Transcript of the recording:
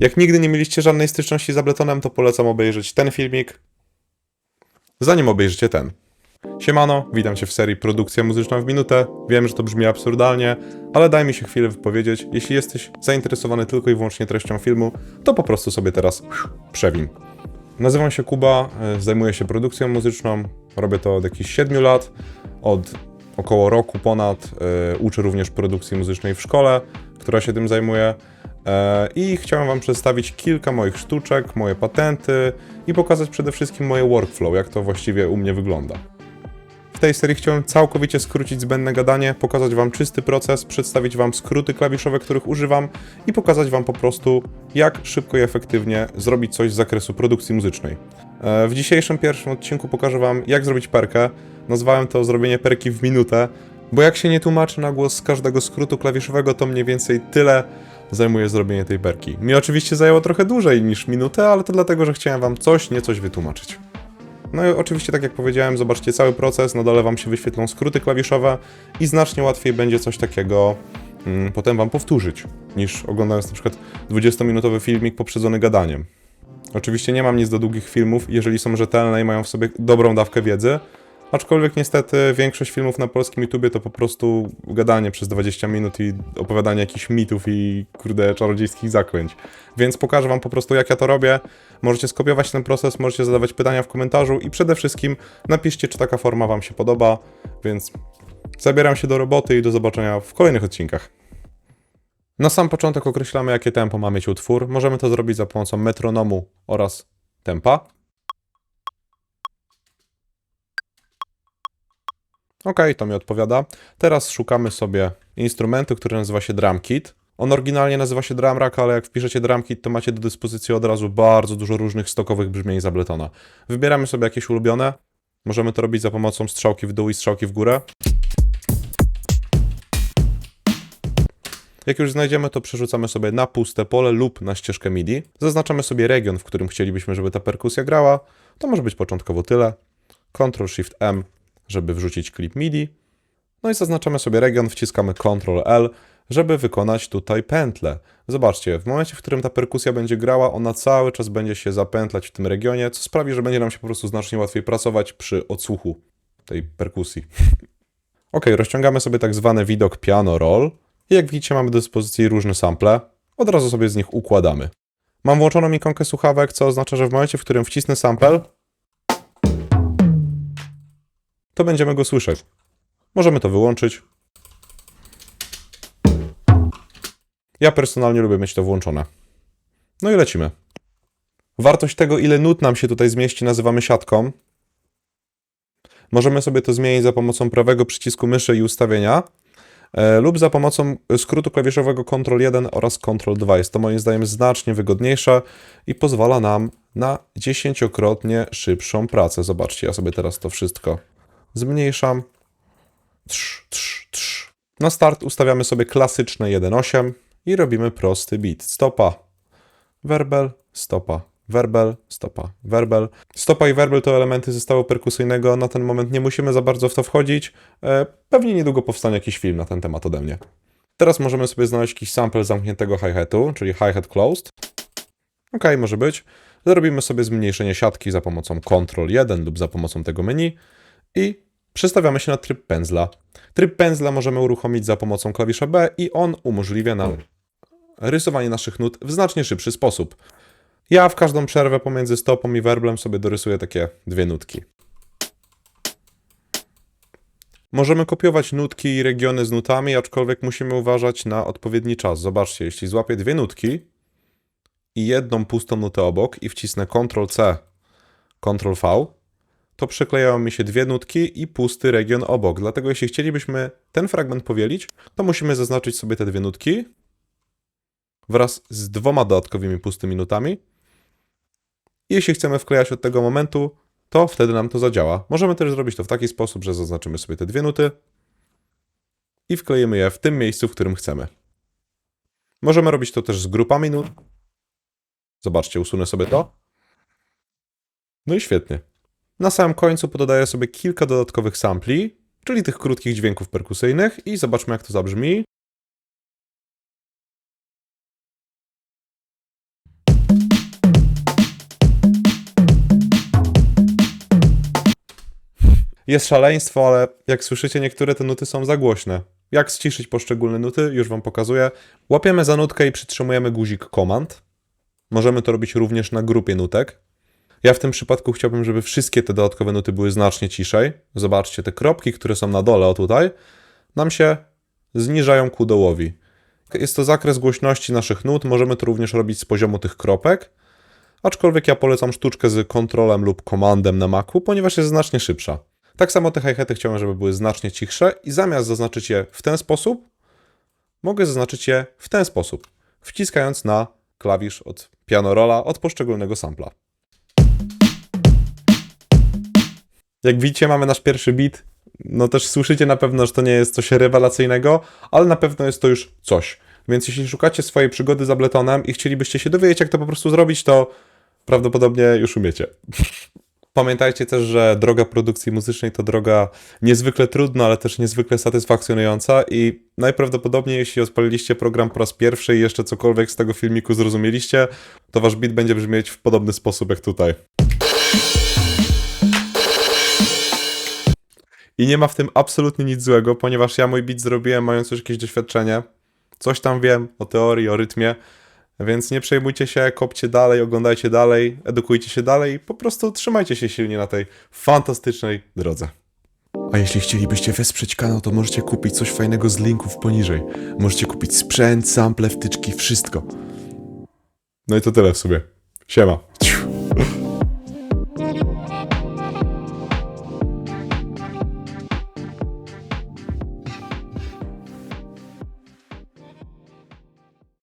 Jak nigdy nie mieliście żadnej styczności z Abletonem, to polecam obejrzeć ten filmik, zanim obejrzycie ten. Siemano, witam cię w serii Produkcja muzyczna w minutę. Wiem, że to brzmi absurdalnie, ale daj mi się chwilę wypowiedzieć. Jeśli jesteś zainteresowany tylko i wyłącznie treścią filmu, to po prostu sobie teraz przewin. Nazywam się Kuba, e, zajmuję się produkcją muzyczną, robię to od jakichś 7 lat, od około roku ponad. e, Uczę również produkcji muzycznej w szkole, która się tym zajmuje. E, I chciałem Wam przedstawić kilka moich sztuczek, moje patenty i pokazać przede wszystkim moje workflow, jak to właściwie u mnie wygląda. W tej serii chciałem całkowicie skrócić zbędne gadanie, pokazać Wam czysty proces, przedstawić Wam skróty klawiszowe, których używam i pokazać Wam po prostu, jak szybko i efektywnie zrobić coś z zakresu produkcji muzycznej. E, W dzisiejszym pierwszym odcinku pokażę Wam, jak zrobić perkę. Nazwałem to zrobienie perki w minutę, bo jak się nie tłumaczy na głos z każdego skrótu klawiszowego, to mniej więcej tyle zajmuje zrobienie tej perki. Mi oczywiście zajęło trochę dłużej niż minutę, ale to dlatego, że chciałem Wam coś, niecoś wytłumaczyć. No i oczywiście, tak jak powiedziałem, zobaczcie cały proces, na dole Wam się wyświetlą skróty klawiszowe i znacznie łatwiej będzie coś takiego mm, potem Wam powtórzyć, niż oglądając na przykład 20-minutowy filmik poprzedzony gadaniem. Oczywiście nie mam nic do długich filmów, jeżeli są rzetelne i mają w sobie dobrą dawkę wiedzy, aczkolwiek niestety większość filmów na polskim YouTubie to po prostu gadanie przez 20 minut i opowiadanie jakichś mitów i kurde czarodziejskich zaklęć. Więc pokażę Wam po prostu jak ja to robię. Możecie skopiować ten proces, możecie zadawać pytania w komentarzu i przede wszystkim napiszcie, czy taka forma Wam się podoba. Więc zabieram się do roboty i do zobaczenia w kolejnych odcinkach. Na sam początek określamy, jakie tempo ma mieć utwór. Możemy to zrobić za pomocą metronomu oraz tempa. Ok, to mi odpowiada. Teraz szukamy sobie instrumentu, który nazywa się Drum Kit. On oryginalnie nazywa się Drum Rack, ale jak wpiszecie Drum Kit, to macie do dyspozycji od razu bardzo dużo różnych stokowych brzmień z Abletona. Wybieramy sobie jakieś ulubione. Możemy to robić za pomocą strzałki w dół i strzałki w górę. Jak już znajdziemy, to przerzucamy sobie na puste pole lub na ścieżkę MIDI. Zaznaczamy sobie region, w którym chcielibyśmy, żeby ta perkusja grała. To może być początkowo tyle. Ctrl Shift M, żeby wrzucić klip MIDI. No i zaznaczamy sobie region, wciskamy Ctrl L, żeby wykonać tutaj pętlę. Zobaczcie, w momencie, w którym ta perkusja będzie grała, ona cały czas będzie się zapętlać w tym regionie, co sprawi, że będzie nam się po prostu znacznie łatwiej pracować przy odsłuchu tej perkusji. ok, rozciągamy sobie tak zwany widok piano roll. I jak widzicie, mamy do dyspozycji różne sample. Od razu sobie z nich układamy. Mam włączoną ikonkę słuchawek, co oznacza, że w momencie, w którym wcisnę sample, to będziemy go słyszeć. Możemy to wyłączyć. Ja personalnie lubię mieć to włączone. No i lecimy. Wartość tego, ile nut nam się tutaj zmieści, nazywamy siatką. Możemy sobie to zmienić za pomocą prawego przycisku myszy i ustawienia, e, lub za pomocą skrótu klawiszowego Ctrl 1 oraz Ctrl 2. Jest to moim zdaniem znacznie wygodniejsze i pozwala nam na dziesięciokrotnie szybszą pracę. Zobaczcie, ja sobie teraz to wszystko zmniejszam. Trz, trz, trz. Na start ustawiamy sobie klasyczne 1.8 i robimy prosty beat. Stopa, werbel, stopa, werbel, stopa, werbel. Stopa i werbel to elementy zestawu perkusyjnego. Na ten moment nie musimy za bardzo w to wchodzić. E, Pewnie niedługo powstanie jakiś film na ten temat ode mnie. Teraz możemy sobie znaleźć jakiś sample zamkniętego hi-hatu, czyli hi-hat closed. Ok, może być. Zrobimy sobie zmniejszenie siatki za pomocą Ctrl 1 lub za pomocą tego menu i przestawiamy się na tryb pędzla. Tryb pędzla możemy uruchomić za pomocą klawisza B i on umożliwia nam rysowanie naszych nut w znacznie szybszy sposób. Ja w każdą przerwę pomiędzy stopą i werblem sobie dorysuję takie dwie nutki. Możemy kopiować nutki i regiony z nutami, aczkolwiek musimy uważać na odpowiedni czas. Zobaczcie, jeśli złapię dwie nutki i jedną pustą nutę obok i wcisnę Ctrl-C, Ctrl-V, to przyklejają mi się dwie nutki i pusty region obok. Dlatego jeśli chcielibyśmy ten fragment powielić, to musimy zaznaczyć sobie te dwie nutki wraz z dwoma dodatkowymi pustymi nutami. Jeśli chcemy wklejać od tego momentu, to wtedy nam to zadziała. Możemy też zrobić to w taki sposób, że zaznaczymy sobie te dwie nuty i wklejemy je w tym miejscu, w którym chcemy. Możemy robić to też z grupami nut. Zobaczcie, usunę sobie to. No i świetnie. Na samym końcu pododaję sobie kilka dodatkowych sampli, czyli tych krótkich dźwięków perkusyjnych i zobaczmy jak to zabrzmi. Jest szaleństwo, ale jak słyszycie, niektóre te nuty są za głośne. Jak ściszyć poszczególne nuty, już Wam pokazuję. Łapiemy za nutkę i przytrzymujemy guzik Command. Możemy to robić również na grupie nutek. Ja w tym przypadku chciałbym, żeby wszystkie te dodatkowe nuty były znacznie ciszej. Zobaczcie, te kropki, które są na dole, o tutaj, nam się zniżają ku dołowi. Jest to zakres głośności naszych nut, możemy to również robić z poziomu tych kropek. Aczkolwiek ja polecam sztuczkę z kontrolem lub komandem na Macu, ponieważ jest znacznie szybsza. Tak samo te hi-haty chciałem, żeby były znacznie cichsze i zamiast zaznaczyć je w ten sposób, mogę zaznaczyć je w ten sposób, wciskając na klawisz od piano rolla od poszczególnego sampla. Jak widzicie, mamy nasz pierwszy beat. No też słyszycie na pewno, że to nie jest coś rewelacyjnego, ale na pewno jest to już coś. Więc jeśli szukacie swojej przygody z Abletonem i chcielibyście się dowiedzieć, jak to po prostu zrobić, to prawdopodobnie już umiecie. Pamiętajcie też, że droga produkcji muzycznej to droga niezwykle trudna, ale też niezwykle satysfakcjonująca i najprawdopodobniej jeśli odpaliliście program po raz pierwszy i jeszcze cokolwiek z tego filmiku zrozumieliście, to wasz beat będzie brzmieć w podobny sposób jak tutaj. I nie ma w tym absolutnie nic złego, ponieważ ja mój beat zrobiłem mając już jakieś doświadczenie. Coś tam wiem o teorii, o rytmie, więc nie przejmujcie się, kopcie dalej, oglądajcie dalej, edukujcie się dalej, po prostu trzymajcie się silnie na tej fantastycznej drodze. A jeśli chcielibyście wesprzeć kanał, to możecie kupić coś fajnego z linków poniżej. Możecie kupić sprzęt, sample, wtyczki, wszystko. No i to tyle w sobie. Siema.